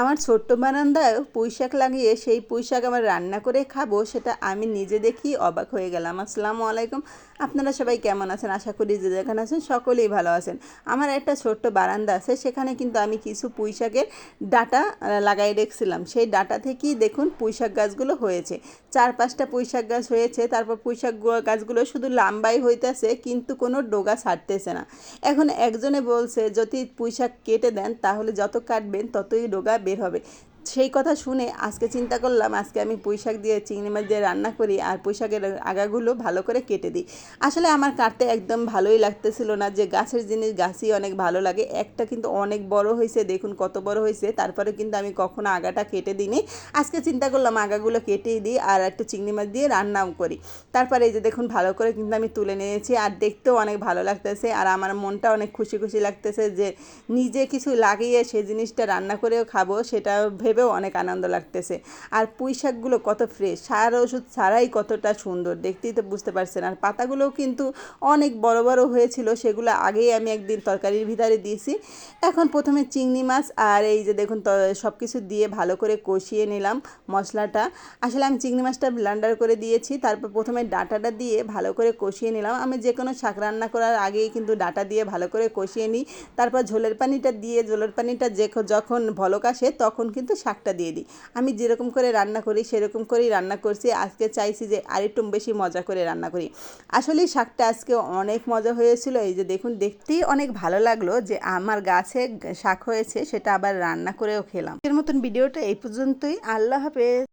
আমার ছোট্ট বারান্দায় পুঁইশাক লাগিয়ে সেই পুঁইশাক আমার রান্না করে খাব, সেটা আমি নিজে দেখি অবাক হয়ে গেলাম। আসসালামু আলাইকুম। আপনারা সবাই কেমন আছেন? আশা করি যে যেখানে আছেন সকলেই ভালো আছেন। আমার একটা ছোট্ট বারান্দা আছে, সেখানে কিন্তু আমি কিছু পুঁইশাকের ডাটা লাগাই রেখেছিলাম। সেই ডাটা থেকেই দেখুন পুঁই শাক গাছগুলো হয়েছে। চার পাঁচটা পুঁইশাক গাছ হয়েছে, তারপর পুঁইশাক গাছগুলো শুধু লাম্বাই হইতেছে, কিন্তু কোনো ডোগা ছাড়তেছে না। এখন একজনে বলছে, যদি পুঁইশাক কেটে দেন, তাহলে যত কাটবেন, ততই ডোগা বের হবে। সেই কথা শুনে আজকে চিন্তা করলাম, আজকে আমি পুঁই শাক দিয়ে চিংড়ি মাছ দিয়ে রান্না করি আর পুঁই শাকের আগাগুলো ভালো করে কেটে দিই। আসলে আমার কাটতে একদম ভালোই লাগতেছিল না যে গাছের জিনিস, গাছই অনেক ভালো লাগে। একটা কিন্তু অনেক বড় হয়েছে, দেখুন কত বড় হয়েছে। তারপরে কিন্তু আমি কখনো আগাটা কেটে দিইনি। আজকে চিন্তা করলাম আগাগুলো কেটেই দিই আর একটু চিংড়ি মাছ দিয়ে রান্নাও করি। তারপরে এই যে দেখুন ভালো করে কিন্তু আমি তুলে নিয়েছি আর দেখতেও অনেক ভালো লাগতেছে আর আমার মনটা অনেক খুশি খুশি লাগতেছে যে নিজে কিছু লাগিয়ে সেই জিনিসটা রান্না করেও খাব, সেটা ভেবেও অনেক আনন্দ লাগতেছে। আর পুঁই শাকগুলো কত ফ্রেশ সার ওষুধ ছাড়াই কতটা সুন্দর, দেখতেই তো বুঝতে পারছেন। আর পাতাগুলোও কিন্তু অনেক বড় বড় হয়েছিল, সেগুলো আগেই আমি একদিন তরকারির ভিতরে দিয়েছি। এখন প্রথমে চিংড়ি মাছ আর এই যে দেখুন সব কিছু দিয়ে ভালো করে কষিয়ে নিলাম মশলাটা। আসলে আমি চিংড়ি মাছটা ব্লান্ডার করে দিয়েছি, তারপর প্রথমে ডাটাটা দিয়ে ভালো করে কষিয়ে নিলাম। আমি যে কোনো শাক রান্না করার আগেই কিন্তু ডাটা দিয়ে ভালো করে কষিয়ে নিই। তারপর ঝোলের পানিটা দিয়ে, ঝোলের পানিটা যে যখন ভলক আসে, তখন কিন্তু শাকটা দিয়ে দিই। আমি যেরকম করে রান্না করি, সেরকম করেই রান্না করছি। আজকে চাইছি যে আরেকটু বেশি মজা করে রান্না করি। আসলে শাকটা আজকে অনেক মজা হয়েছিল। এই যে দেখুন, দেখতেই অনেক ভালো লাগল যে আমার গাছে শাক হয়েছে, সেটা আবার রান্না করেও খেলাম। এর মতন ভিডিওটা এই পর্যন্তই। আল্লাহ হাফেজ।